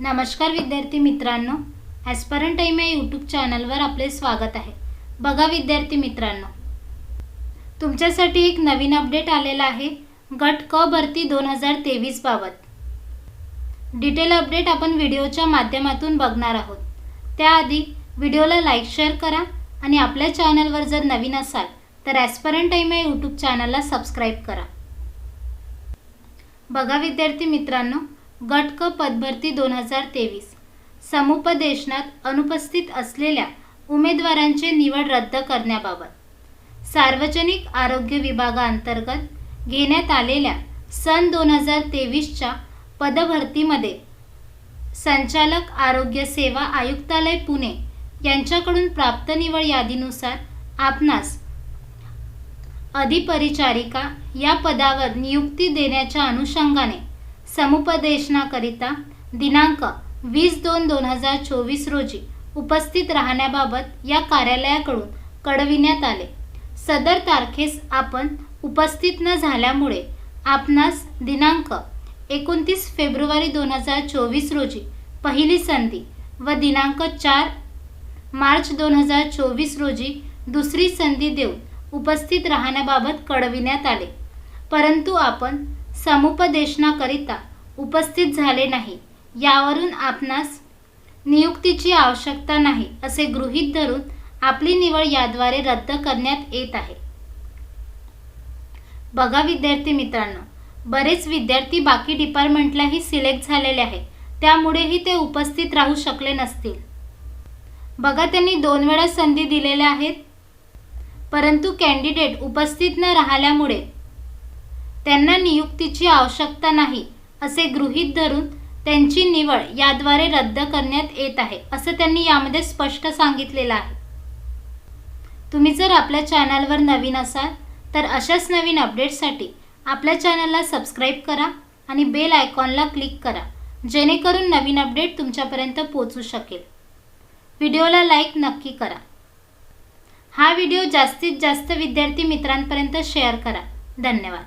नमस्कार विद्यार्थी मित्रांनो ॲस्परंट टाईम या यूट्यूब चॅनलवर आपले स्वागत आहे. बघा विद्यार्थी मित्रांनो तुमच्यासाठी एक नवीन अपडेट आलेला आहे गट क भरती दोन हजार तेवीस बाबत. डिटेल अपडेट आपण व्हिडिओच्या माध्यमातून बघणार आहोत. त्याआधी व्हिडिओला लाईक शेअर करा आणि आपल्या चॅनलवर जर नवीन असाल तर ॲस्परंट टाईम या यूट्यूब चॅनलला सबस्क्राईब करा. बघा विद्यार्थी मित्रांनो गट क पदभरती दोन हजार तेवीस. समुपदेशनात अनुपस्थित असलेल्या उमेदवारांची निवड रद्द करण्याबाबत सार्वजनिक आरोग्य विभागाअंतर्गत घेण्यात आलेल्या सन दोन हजार तेवीसच्या पदभरतीमध्ये संचालक आरोग्य सेवा आयुक्तालय पुणे यांच्याकडून प्राप्त निवड यादीनुसार आपणास अधिपरिचारिका या पदावर नियुक्ती देण्याच्या अनुषंगाने समुपदेशनाकरिता दिनांक वीस दोन दोन हजार चोवीस रोजी उपस्थित राहण्याबाबत या कार्यालयाकडून कळविण्यात आले. सदर तारखेस आपण उपस्थित न झाल्यामुळे आपणास दिनांक एकोणतीस फेब्रुवारी दोन हजार चोवीस रोजी पहिली संधी व दिनांक चार मार्च दोन हजार चोवीस रोजी दुसरी संधी देऊन उपस्थित राहण्याबाबत कळविण्यात आले. परंतु आपण समुपदेशनाकरिता उपस्थित झाले नाही. यावरून आपणास नियुक्तीची आवश्यकता नाही असे गृहीत धरून आपली निवड याद्वारे रद्द करण्यात येत आहे. बघा विद्यार्थी मित्रांनो बरेच विद्यार्थी बाकी डिपार्टमेंटलाही सिलेक्ट झालेले आहेत. त्यामुळेही ते उपस्थित राहू शकले नसतील. बघा त्यांनी दोन वेळा संधी दिलेल्या आहेत. परंतु कॅन्डिडेट उपस्थित न राहिल्यामुळे त्यांना नियुक्तीची आवश्यकता नाही असे गृहीत धरून त्यांची निवड याद्वारे रद्द करण्यात येत आहे असं त्यांनी यामध्ये स्पष्ट सांगितलेलं आहे. तुम्ही जर आपल्या चॅनलवर नवीन असाल तर अशाच नवीन अपडेट्ससाठी आपल्या चॅनलला सबस्क्राईब करा आणि बेल आयकॉनला क्लिक करा जेणेकरून नवीन अपडेट तुमच्यापर्यंत पोचू शकेल. व्हिडिओला लाईक नक्की करा. हा व्हिडिओ जास्तीत जास्त विद्यार्थी मित्रांपर्यंत शेअर करा. धन्यवाद.